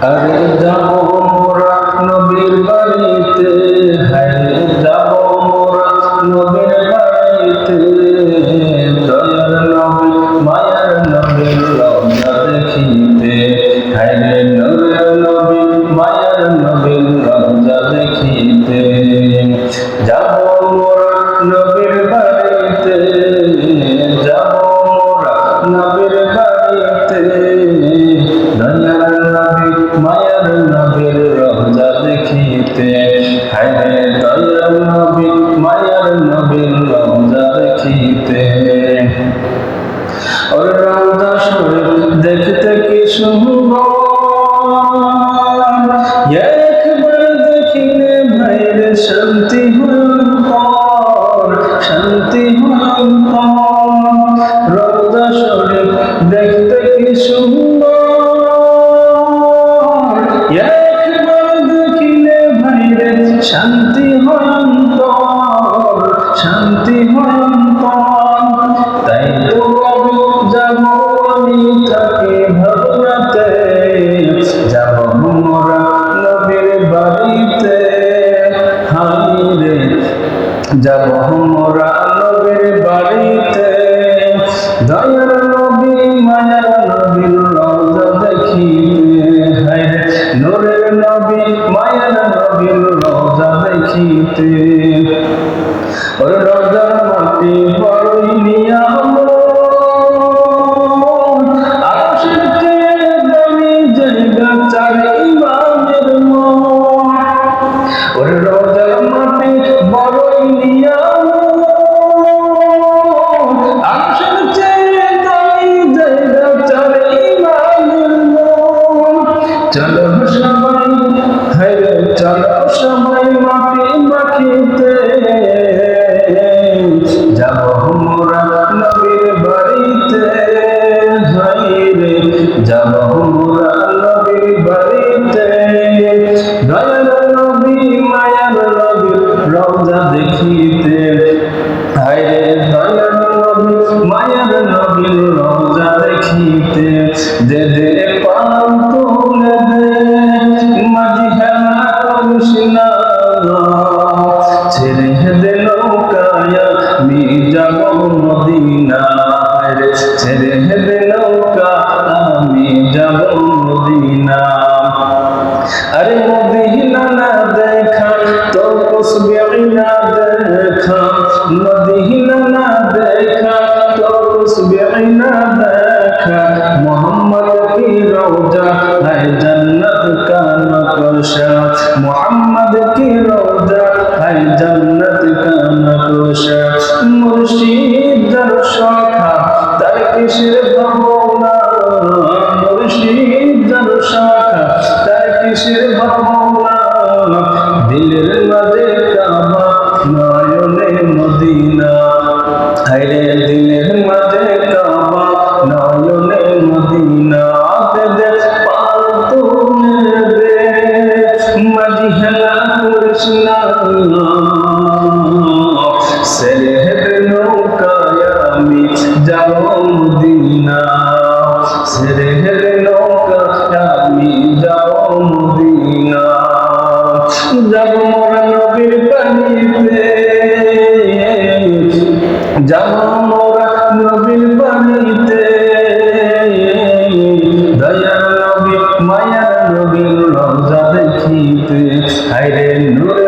啊。নবীর রোজা দেখিতে হায় রে দয়ার নবী, মায়ার নবীর রোজা দেখিতে ওর রোজা শরীর দেখতে কি শুভ একবার শান্তি হয়ন্তর শান্তি হয়ন্তর তাই তো যাব আমি যাব মোরা নবীর বাড়িতে। হাই রে যাব মোরা নবীর বাড়িতে। দয়ার নবী, মায়ার দেখিতে ওর মাটি বড়ই ওর রোজার মাটি বড়ই মন। চলো রওজা দেখিতে হাইরে দয়াল নবী মায়ার নবীর রওজা দেখিতে দে দে পাল তুলে দে হেলা করিস না ছেড়ে দে নৌকায় মদিনায় ছেড়ে দে রওজা হায় জান্নাত কা নকশা? মুহাম্মদ কি রওজা হায় জান্নাত কা নকশা? মুর্শিদ দর্শা তার কিসের যাব মোরা নবীর পানিতে দয়ার নবী মায়ার নবীর রওজা দেখিতে। হাইরে নূরের